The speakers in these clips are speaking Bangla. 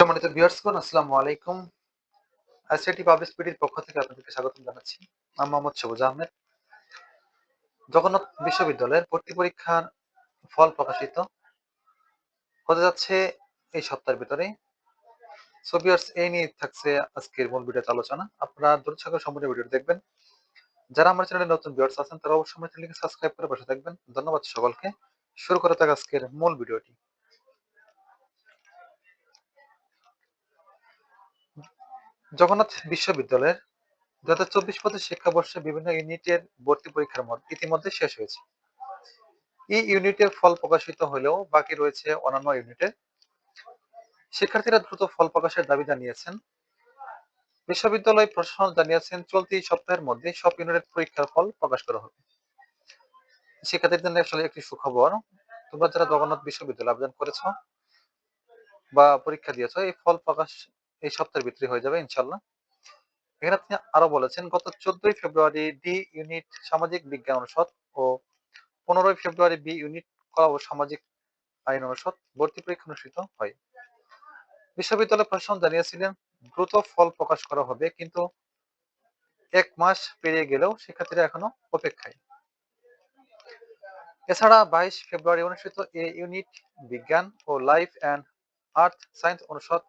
সম্মানিত ভিউয়ার্সগণ, আসসালামু আলাইকুম। আইসিটি পাবলিক পিডির পক্ষ থেকে আপনাদেরকে স্বাগত জানাচ্ছি। আমি মোহাম্মদ সবুজ আহমেদ। জগন্নাথ বিশ্ববিদ্যালয়ের ভর্তি পরীক্ষার ফল প্রকাশিত হতে যাচ্ছে এই সপ্তাহের ভিতরে। সো ভিউয়ার্স এই নিয়ে থাকছে আজকের মূল ভিডিওতে আলোচনা। আপনারা দ্রুত সাগর সম্পূর্ণ ভিডিও দেখবেন। যারা আমার চ্যানেলে নতুন ভিউয়ার্স আছেন, তারা অবশ্যই আমার চ্যানেলকে সাবস্ক্রাইব করে বসে থাকবেন। ধন্যবাদ সকলকে। শুরু করা থাক আজকের মূল ভিডিওটি। জগন্নাথ বিশ্ববিদ্যালয়ের দু হাজার চব্বিশ পঁচিশ শিক্ষাবর্ষে বিভিন্ন ইউনিটের ভর্তি পরীক্ষার মধ্যে ইতিমধ্যে শেষ হয়েছে। এই ইউনিটের ফল প্রকাশিত হলেও বাকি রয়েছে অন্যান্য ইউনিটের শিক্ষার্থীরা দ্রুত ফল প্রকাশের দাবি জানিয়েছেন। বিশ্ববিদ্যালয় প্রশাসন জানিয়েছেন, চলতি সপ্তাহের মধ্যে সব ইউনিটের পরীক্ষার ফল প্রকাশ করা হবে। শিক্ষার্থীদের জন্য আসলে একটি সুখবর। তোমরা যারা জগন্নাথ বিশ্ববিদ্যালয়ে আবেদন করেছ বা পরীক্ষা দিয়েছ, এই ফল প্রকাশ এই সপ্তাহের ভিতরে হয়ে যাবে ইনশাল্লাহ এখানে তিনি আরও বলেছেন, গত চোদ্দই ফেব্রুয়ারি ডি ইউনিট সামাজিক বিজ্ঞান অনুষদ ও পনেরোই ফেব্রুয়ারি বি ইউনিট কলা ও সামাজিক আইন অনুষদ ভর্তি পরীক্ষা অনুষ্ঠিত হয়। বিশ্ববিদ্যালয় প্রশাসন জানিয়েছিলেন, দ্রুত ফল প্রকাশ করা হবে, কিন্তু এক মাস পেরিয়ে গেলেও শিক্ষার্থীরা এখনও অপেক্ষায়। এছাড়া বাইশ ফেব্রুয়ারি অনুষ্ঠিত এ ইউনিট বিজ্ঞান ও লাইফ অ্যান্ড আর্থ সায়েন্স অনুষদ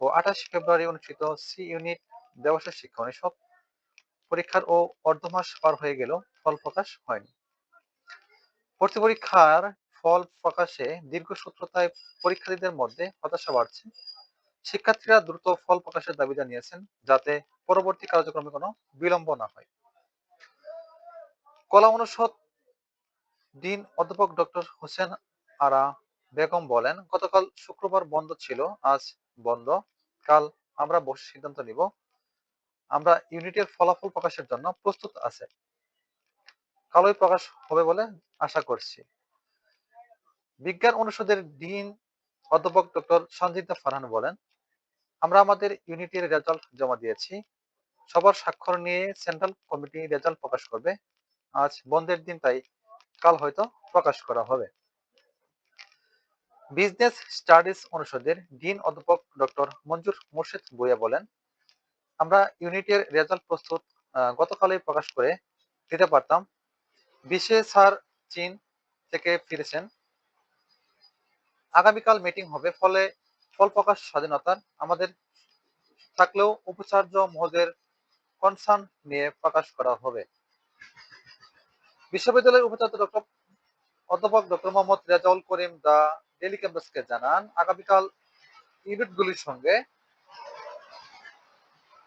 ও আঠাশ ফেব্রুয়ারি অনুষ্ঠিত সি ইউনিট ব্যবসায় শিক্ষা অনুষদ পরীক্ষার ও অর্ধমাস পার হয়ে গেল ফল প্রকাশ হয়নি। ভর্তি পরীক্ষার ফল প্রকাশে দীর্ঘসূত্রতায় পরীক্ষার্থীদের মধ্যে হতাশা বাড়ছে। শিক্ষার্থীরা দ্রুত ফল প্রকাশের দাবি জানিয়েছেন যাতে পরবর্তী কার্যক্রমে কোনো বিলম্ব না হয়। কলা অনুষদ ডিন অধ্যাপক ডক্টর হোসেন আরা বেগম বলেন, গতকাল শুক্রবার বন্ধ ছিল, আজ বন্ধ। কাল আমরা বসে সিদ্ধান্ত নিব। আমরা ইউনিটের ফলাফল প্রকাশের জন্য প্রস্তুত আছে। কালই প্রকাশ হবে বলে আশা করছি। বিজ্ঞান অনুষদের ডিন অধ্যাপক ডক্টর সঞ্জিতা ফারহান বলেন, আমরা আমাদের ইউনিটের রেজাল্ট জমা দিয়েছি। সবার স্বাক্ষর নিয়ে সেন্ট্রাল কমিটি রেজাল্ট প্রকাশ করবে। আজ বন্ধের দিন, তাই কাল হয়তো প্রকাশ করা হবে। বিজনেস স্টাডিজ অনুষদের ডিন অধ্যাপক ডক্টর মঞ্জুর মুর্শিদ বইয়া বলেন, আমরা ইউনিটের রেজাল্ট প্রস্তুত গতকালই প্রকাশ করে দিতে পারতাম। বিশে স্যার চীন থেকে ফিরেছেন। আগামীকাল মিটিং হবে। ফলে ফল প্রকাশ স্বাধীনতার আমাদের থাকলেও উপাচার্য মহোদয়ের কনসার্ন নিয়ে প্রকাশ করা হবে। বিশ্ববিদ্যালয়ের উপাচার্য ডক্টর অধ্যাপক doctor Mohammad Rezaul Karim the daily ক্যাম্পাসকে জানান। আগামীকাল ইউনিটগুলির সঙ্গে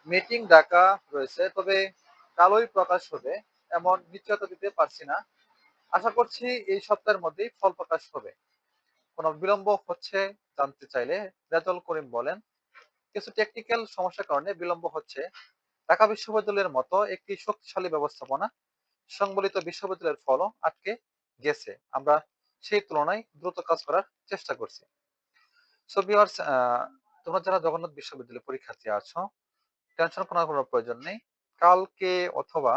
মিটিং ডাকা রয়েছে, তবে কালই প্রকাশ হবে, এমন নিশ্চয়তা দিতে পারছি না। আশা করছি এই সপ্তাহের মধ্যেই ফল প্রকাশ হবে। কোনো বিলম্ব হচ্ছে জানতে চাইলে রেজাউল করিম বলেন, কিছু টেকনিক্যাল সমস্যার কারণে বিলম্ব হচ্ছে। ঢাকা বিশ্ববিদ্যালয়ের মতো একটি শক্তিশালী ব্যবস্থাপনা সংবলিত বিশ্ববিদ্যালয়ের ফলও আটকে গেছে। আমরা সেই তুলনায় দ্রুত কাজ করার চেষ্টা করছি। সো ভিউয়ার্স তোমরা যারা জগন্নাথ বিশ্ববিদ্যালয় পরীক্ষার্থী আছো টেনশন করার কোনো প্রয়োজন নেই। কালকে অথবা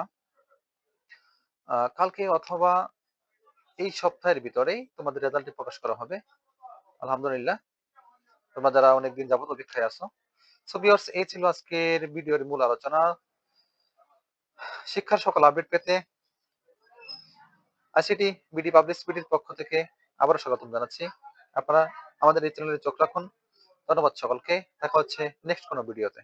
কালকে অথবা এই সপ্তাহের ভিতরেই তোমাদের রেজাল্টটি প্রকাশ করা হবে। আলহামদুলিল্লাহ। তোমরা যারা অনেকদিন যাবত অপেক্ষায় আছো। সো ভিউয়ার্স এই ছিল আজকের ভিডিওর মূল আলোচনা। শিক্ষার সকল আপডেট পেতে আইসিটি বিডি পাবলিক স্পিডির পক্ষ থেকে আবারও স্বাগতম জানাচ্ছি। আপনারা আমাদের এই চ্যানেলে চোখ রাখুন। ধন্যবাদ সকলকে। দেখা হচ্ছে নেক্সট কোনো ভিডিওতে।